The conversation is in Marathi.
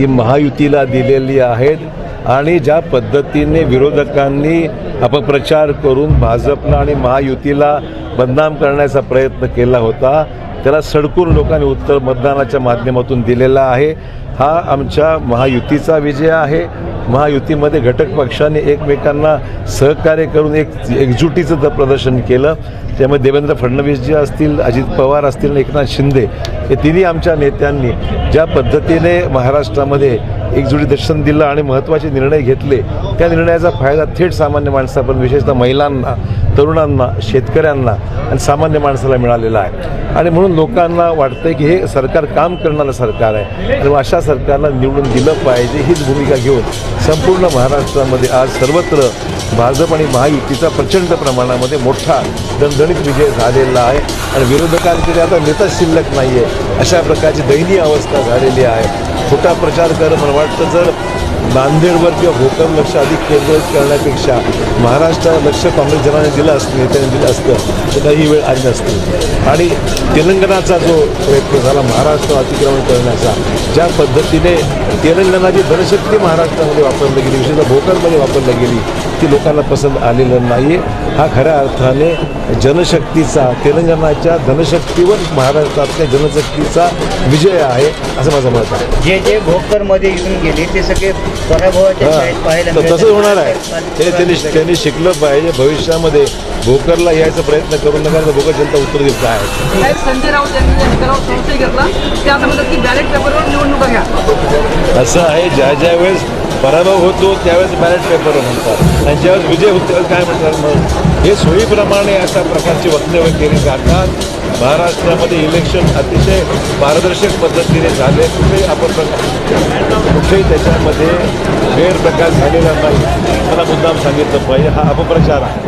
ही महायुतीला दिलेली आहेत आणि ज्या पद्धतीने विरोधकांनी अपप्रचार करून भाजपला आणि महायुतीला बदनाम करण्याचा प्रयत्न केला होता त्याला सडकून लोकांनी उत्तर मतदानाच्या माध्यमातून दिलेला आहे. हा आमच्या महायुतीचा विजय आहे. महायुतीमध्ये घटक पक्षांनी एकमेकांना सहकार्य करून एक एकजुटीचं द- प्रदर्शन केलं. त्यामुळे देवेंद्र फडणवीस जे असतील अजित पवार असतील एकनाथ शिंदे हे तिन्ही आमच्या नेत्यांनी ज्या पद्धतीने महाराष्ट्रामध्ये एकजुटी दर्शन दिलं आणि महत्त्वाचे निर्णय घेतले त्या निर्णयाचा फायदा थेट सामान्य माणसापर्यंत विशेषतः महिलांना तरुणांना शेतकऱ्यांना आणि सामान्य माणसाला मिळालेला आहे. आणि म्हणून लोकांना वाटतं की हे सरकार काम करणारं सरकार आहे. आणि मग अशा सरकारला निवडून दिलं पाहिजे हीच भूमिका घेऊन संपूर्ण महाराष्ट्रामध्ये आज सर्वत्र भाजप आणि महायुतीचा प्रचंड प्रमाणामध्ये मोठा दणदणीत विजय झालेला आहे. आणि विरोधकांकडे आता नेताच शिल्लक नाही आहे अशा प्रकारची दयनीय अवस्था झालेली आहे. खोटा प्रचार कर मला वाटतं जर नांदेडवर किंवा भोकर लक्ष अधिक केंद्रित करण्यापेक्षा महाराष्ट्राला लक्ष काँग्रेस जनाने दिलं असतं नेत्याने दिलं असतं तर काही वेळ आली नसती. आणि तेलंगणाचा जो प्रयत्न झाला महाराष्ट्र अतिक्रमण करण्याचा ज्या पद्धतीने तेलंगणाची धनशक्ती महाराष्ट्रामध्ये वापरली गेली विशेषतः भोकरमध्ये वापरली गेली ती लोकांना पसंत आलेलं नाही आहे हा खऱ्या अर्थाने जनशक्तीचा तेलंगणाच्या धनशक्तीवर महाराष्ट्रातल्या जनशक्तीचा विजय आहे असं माझं मत आहे. जे जे भोकरमध्ये येऊन गेले ते सगळे पराभवाच्या शाळेत पाहायला तर तसं मिळतात. होणार आहे. ते त्यांनी त्यांनी शिकलं पाहिजे. भविष्यामध्ये भोकरला यायचा प्रयत्न करू नका तर भोकर जनता उत्तर देत काय साहेब संजय राऊत यांनी घेतला म्हणतात की बॅलेट पेपरवर निवडणुका घ्या. असं आहे ज्या ज्या वेळेस पराभव होतो त्यावेळेस बॅलेट पेपर म्हणतात आणि ज्यावेळेस विजय होतो काय म्हणतात मग? हे सोयीप्रमाणे अशा प्रकारची वक्तव्य केली जातात. महाराष्ट्रामध्ये इलेक्शन अतिशय पारदर्शक पद्धतीने झाले. कुठेही आपण कुठेही त्याच्यामध्ये गैरप्रकार झालेला नाही. मला मुद्दाम सांगितलं पाहिजे हा अपप्रचार आहे.